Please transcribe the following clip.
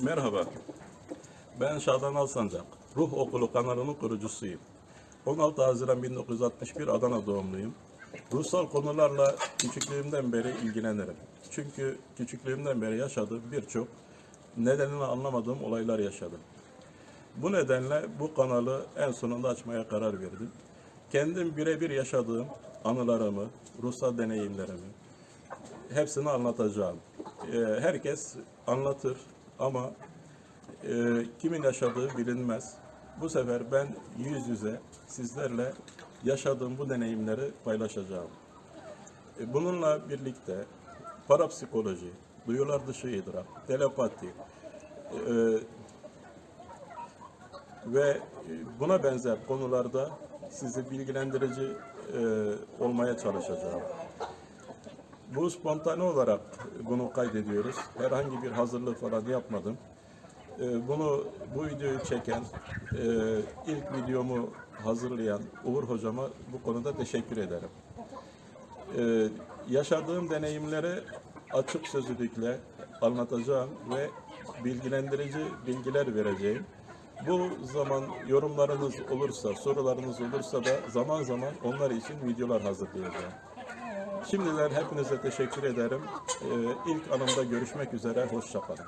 Merhaba, ben Şadan Alsancak. Ruh Okulu kanalının kurucusuyum. 16 Haziran 1961 Adana doğumluyum. Ruhsal konularla küçüklüğümden beri ilgilenirim. Çünkü küçüklüğümden beri yaşadığım birçok nedenini anlamadığım olaylar yaşadım. Bu nedenle bu kanalı en sonunda açmaya karar verdim. Kendim birebir yaşadığım anılarımı, ruhsal deneyimlerimi, hepsini anlatacağım. Ee, herkes anlatır ama e, kimin yaşadığı bilinmez. Bu sefer ben yüz yüze sizlerle yaşadığım bu deneyimleri paylaşacağım. E, Bununla birlikte parapsikoloji, duyular dışı idrak, telepati e, ve e, buna benzer konularda sizi bilgilendirici e, olmaya çalışacağım. Bu spontane olarak bunu kaydediyoruz. Herhangi bir hazırlık falan yapmadım. Ee, Bunu bu videoyu çeken, e, ilk videomu hazırlayan Uğur hocama bu konuda teşekkür ederim. Ee, Yaşadığım deneyimleri açık sözlülükle anlatacağım ve bilgilendirici bilgiler vereceğim. Bu zaman yorumlarınız olursa, sorularınız olursa da zaman zaman onlar için videolar hazırlayacağım. Şimdiden hepinize teşekkür ederim. Ee, ilk anımda görüşmek üzere. Hoşçakalın.